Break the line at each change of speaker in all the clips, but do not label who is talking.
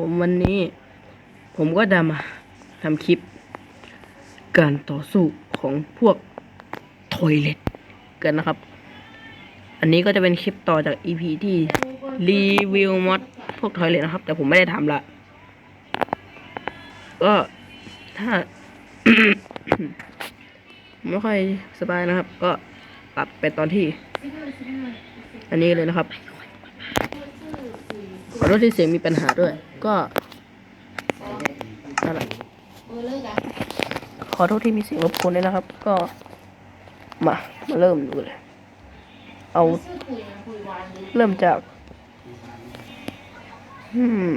ผมวันนี้ ผมก็จะมาทำคลิป การต่อสู้ของพวกทอยเล็ตกันนะครับ อันนี้ก็จะเป็นคลิปต่อจาก EP ที่รีวิวมอดพวกทอยเล็ตนะครับ แต่ผมไม่ได้ทำละ ก็ถ้า ไม่ค่อยสบายนะครับ ก็ตัดไปตอนที่ อันนี้เลยนะครับ ขอโทษที่เสียงมีปัญหาด้วย ก็นั่นแหละขอโทษที่มีเสียงรบกวนด้วยนะครับ ก็ มา มาเริ่มดูเลย เอา เริ่มจาก อืม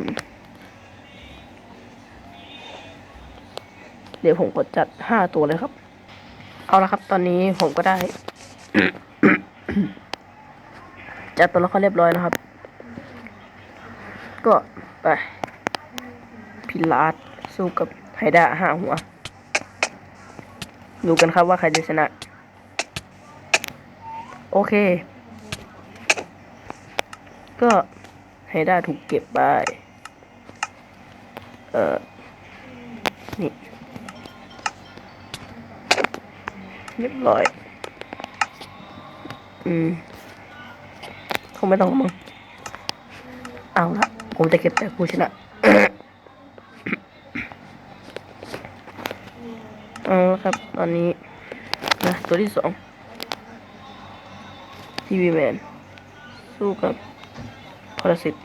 เดี๋ยวผมกดจัดห้าตัวเลยครับ เอาละครับ ตอนนี้ผมก็ได้จัดตัวละครเรียบร้อยนะครับ ก็ไปพิลาสสู้กับไฮด้าห้าหัว ดูกันครับว่าใครจะชนะ โอเค ก็ไฮด้าถูกเก็บไปเออนี่เรียบร้อย อืม คงไม่ต้องมั้งเอาละ ผมจะเก็บแต่ผู้ชนะเอาละครับ ตอนนี้นะตัวที่สองทีวีแมนสู้กับพรสิต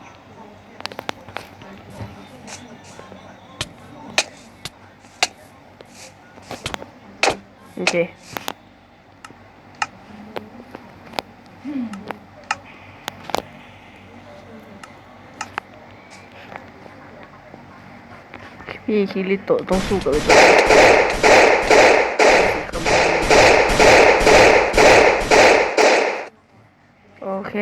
โอเค พี่คิริโตะต้องสู้กับไอ้ตัวโอเค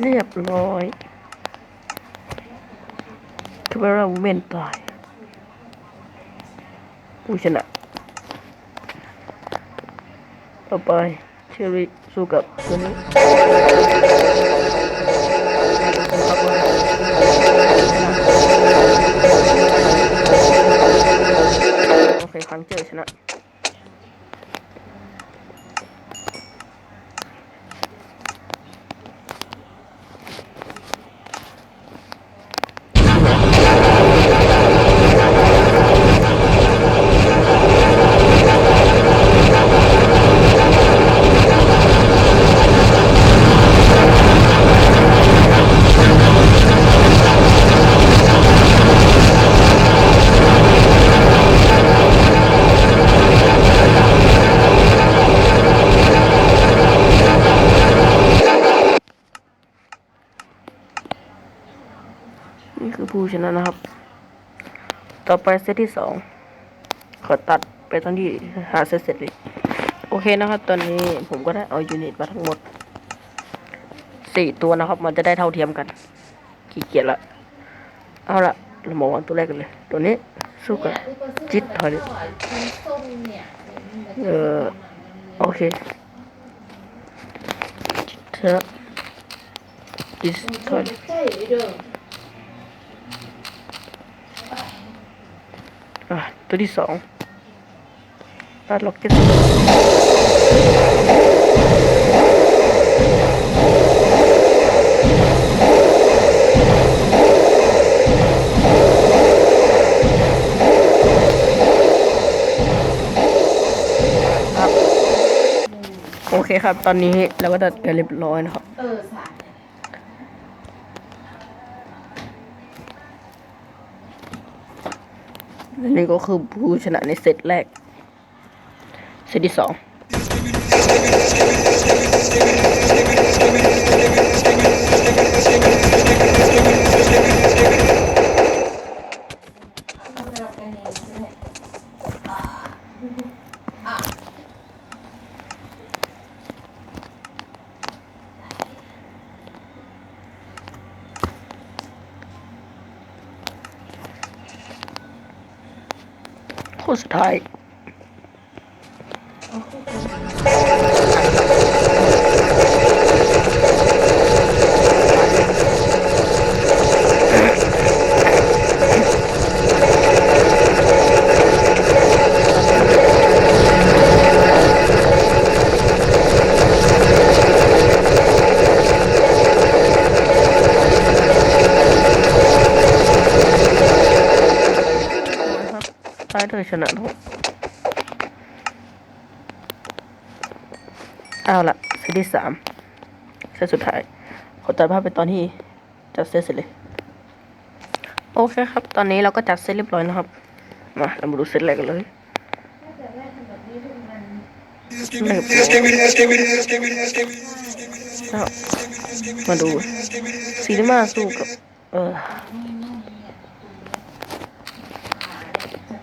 เรียบร้อยคาเมราเมนตาย ผู้ชนะ ต่อไปเชอรี่สู้กับตัวนี้ นี่คือผู้ชนะนะครับ ต่อไปเซตที่สองขอตัดไปตอนที่หาเซตเสร็จเลยโอเคนะครับ ตอนนี้ผมก็ได้เอายูนิตมาทั้งหมดสี่ตัวนะครับ มันจะได้เท่าเทียมกันขี้เกียจละเอาละเรามาวางตัวแรกกันเลย ตัวนี้สู้กับจิตถอยเออโอเคเถอจิตถอยดิอะ ตัวที่สองตัดล็อกเก็ตครับโอเคครับ ตอนนี้เราก็ตัดกันเรียบร้อยนะครับ และนี่ก็คือผู้ชนะในเซตแรก เซตที่สอง
เค
ชนะนะครับเอาละเซตที่สามเซตสุดท้าย ขอตัดภาพไปตอนที่จัดเซตเสร็จเลย โอเคครับ ตอนนี้เราก็จัดเซตเรียบร้อยนะครับ มาเรามาดูเซตแรกกันเลยมาดูซีนิมาสู้กับ เออ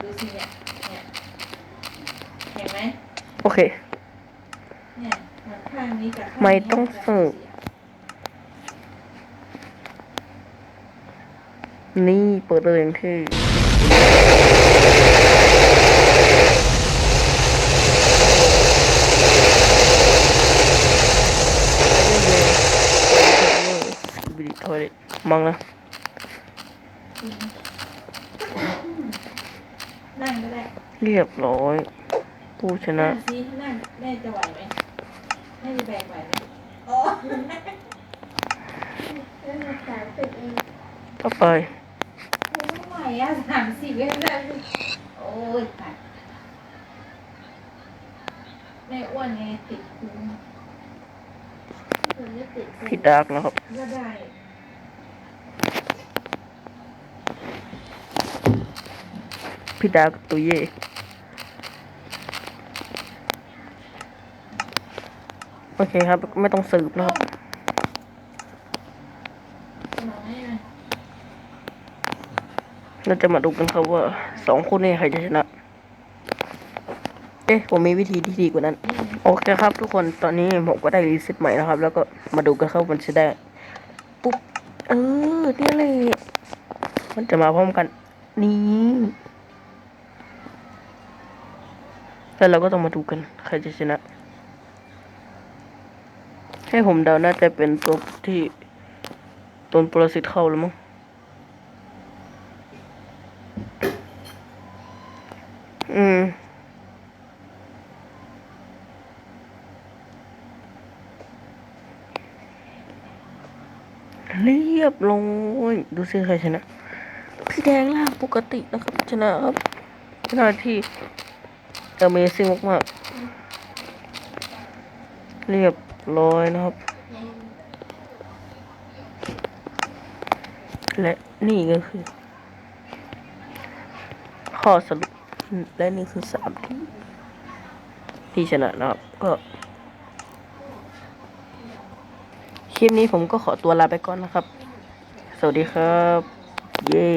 ดูสิเนี่ยเนี่ยเห็นไหม
โอเค
เนี่ยมันข้างนี้กับข้าง
ไม่ต้องสืบ นี่เปิดเลยอย่างที่บิดิทอยมังนะ
นั่งก็ได้
เรียบร้อย ผู้ชนะ
นั่งสินั่งแม่จะไหวไหมแม่จะแบกไหวไหมโอ้
ต่อไป
ไม่ไหวอะสามสิบเองได้โอ้ยตายแม่อ้วนไงติดพุง
พี่ดาร์กนะครับ
ก็ได้
พี่ดาร์กตัวเย่ โอเคครับ ไม่ต้องสืบนะครับเราจะมาดูกันครับว่าสองคนนี้ใครจะชนะ เอ๊ะ ผมมีวิธีที่ดีกว่านั้น โอเคครับ ทุกคน ตอนนี้ผมก็ได้รีเซ็ตใหม่นะครับ แล้วก็มาดูกันครับมันจะได้ ปุ๊บ เออเนี่ยเลย มันจะมาพร้อมกัน นี่แล้วเราก็ต้องมาดูกัน ใครจะชนะ ให้ผมเดาน่าจะเป็นตัวที่ตนปรสิตเข้าแล้วมั้งอืม เรียบร้อยดูสิใครชนะ พี่แดงล่ะปกตินะครับ ชนะครับชนะที่ Amazing มากๆ เรียบ ร้อยนะครับ และนี่ก็คือ ข้อสรุปและนี่คือสามที่ที่ชนะนะครับ ก็ คลิปนี้ผมก็ขอตัวลาไปก่อนนะครับ สวัสดีครับ เย้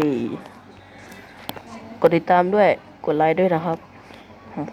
กดติดตามด้วย กดไลค์ด้วยนะครับผม